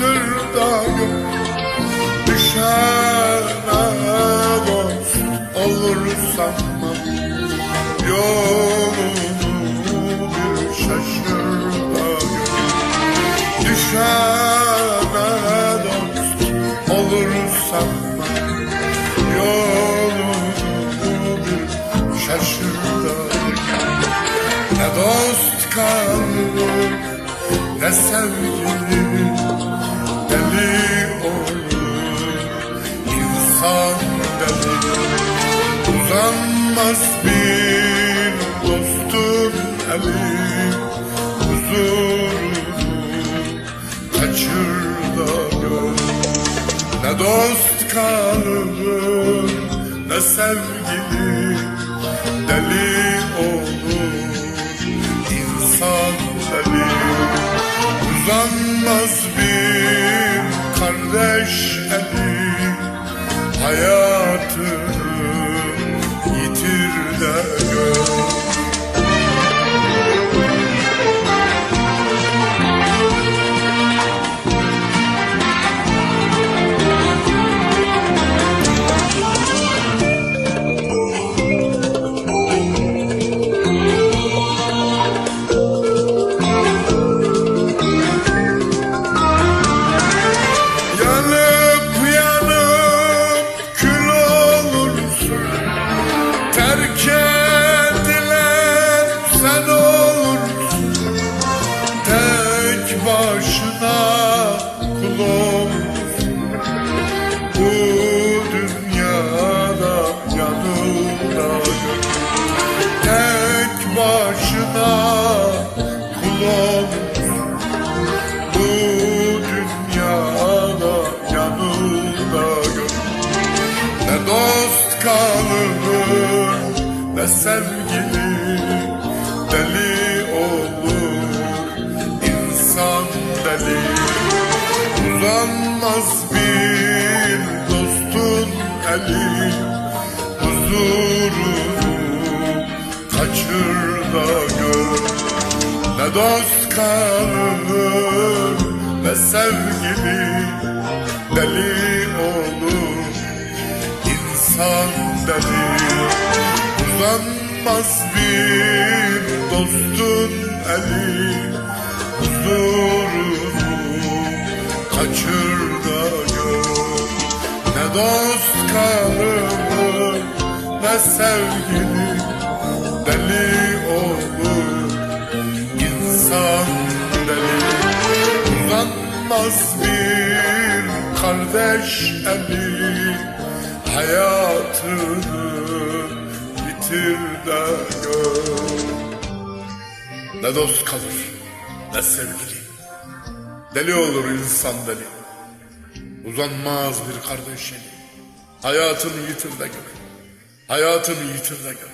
sevdayım Düşene dost olur sanma Yolunu bir şaşırdayım Düşene dost olur sanma Yolunu bir şaşırdayım Ne dost kaldım ne sevgilim. Uzanmaz bir dostun eli Huzurunu kaçır da gör. Ne dost kalır ne sevgili Deli olur insan deli. Uzanmaz bir kardeş eli Hayatını Tek başına kul olursun Bu dünyada yanında Tek başına kul olursun bu dünyada yanında Ne dost kalır ne sevgili Deli Uzanmaz bir dostun eli Huzurunu kaçır da gör. Ne dost kalır ne sevgili Deli olur. İnsan deli Uzanmaz bir dostun eli Huzurunu kaçır da gör. Ne dost kalır ne sevgili Deli olur. İnsan deli Uzanmaz bir kardeş eli. Hayatını bitir de gör. Ne dost kalır ne sevgili Deli olur insan deli. Uzanmaz bir kardeş eli. Hayatını yitir de gör Hayatını yitir de gör